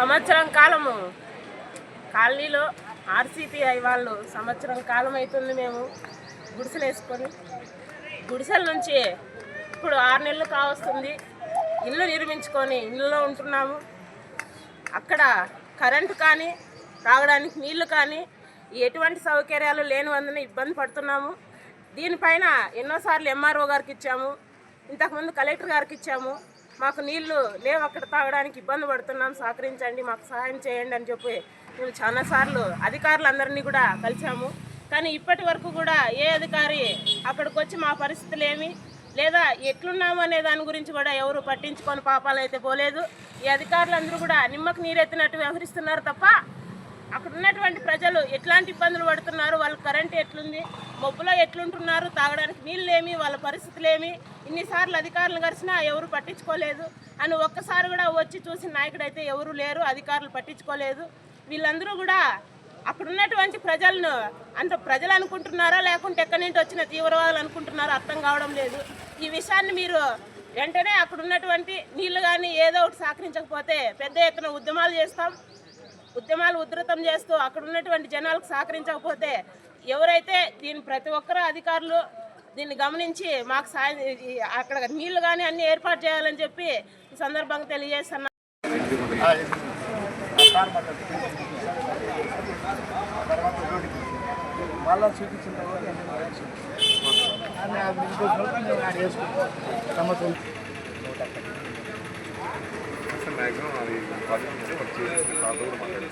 సంవత్సరం కాలము. కాలనీలో ఆర్సీపీఐ వాళ్ళు సంవత్సరం కాలం అవుతుంది మేము గుడిసెలు వేసుకొని. గుడిసెల నుంచి ఇప్పుడు ఆరు నెలలు కావస్తుంది. ఇల్లు నిర్మించుకొని ఇల్లులో ఉంటున్నాము. అక్కడ కరెంటు కానీ తాగడానికి నీళ్ళు కానీ ఎటువంటి సౌకర్యాలు లేని వందన ఇబ్బంది పడుతున్నాము. దీనిపైన ఎన్నోసార్లు ఎంఆర్ఓ గారికి ఇచ్చాము. ఇంతకుముందు కలెక్టర్ గారికి ఇచ్చాము. మాకు నీళ్ళు లేవు అక్కడ తాగడానికి ఇబ్బంది పడుతున్నాం సహకరించండి మాకు సహాయం చేయండి అని చెప్పి మేము చాలాసార్లు అధికారులందరినీ కూడా కలిసాము కానీ ఇప్పటి వరకు కూడా ఏ అధికారి అక్కడికి వచ్చి మా పరిస్థితులు ఏమి? లేదా ఎట్లున్నాము అనే దాని గురించి కూడా ఎవరు పట్టించుకొని పాపాలు అయితే పోలేదు. ఈ అధికారులందరూ కూడా నిమ్మకు నీరెత్తినట్టు వ్యవహరిస్తున్నారు తప్ప అక్కడ ఉన్నటువంటి ప్రజలు ఎట్లాంటి ఇబ్బందులు పడుతున్నారు? వాళ్ళ కరెంట్ ఎట్లుంది? మబ్బులో ఎట్లుంటున్నారు? తాగడానికి నీళ్ళు ఏమి వాళ్ళ పరిస్థితులేమి? ఇన్నిసార్లు అధికారులు కలిసినా ఎవరు పట్టించుకోలేదు. అని ఒక్కసారి కూడా వచ్చి చూసిన నాయకుడు అయితే ఎవరు లేరు అధికారులు పట్టించుకోలేదు. వీళ్ళందరూ కూడా అక్కడ ఉన్నటువంటి ప్రజలను అంత ప్రజలు అనుకుంటున్నారా? లేకుంటే ఎక్కడి నుంచి వచ్చిన తీవ్రవాదులు అనుకుంటున్నారో అర్థం కావడం లేదు. ఈ విషయాన్ని మీరు వెంటనే అక్కడ ఉన్నటువంటి నీళ్ళు కానీ ఏదో ఒకటి సహకరించకపోతే పెద్ద ఎత్తున ఉద్యమాలు చేస్తాం. ఉద్యమాలు ఉధృతం చేస్తూ అక్కడ ఉన్నటువంటి జనాలకు సహకరించకపోతే ఎవరైతే దీని ప్రతి ఒక్కరు అధికారులు దీన్ని గమనించి మాకు సాయం అక్కడ నీళ్ళు కానీ అన్ని ఏర్పాటు చేయాలని చెప్పి ఈ సందర్భంగా తెలియజేస్తున్నా మళ్ళా చూపించిన తర్వాత మ్యాక్సిమం అది పది నుంచి వచ్చి సార్తో కూడా మాట్లాడారు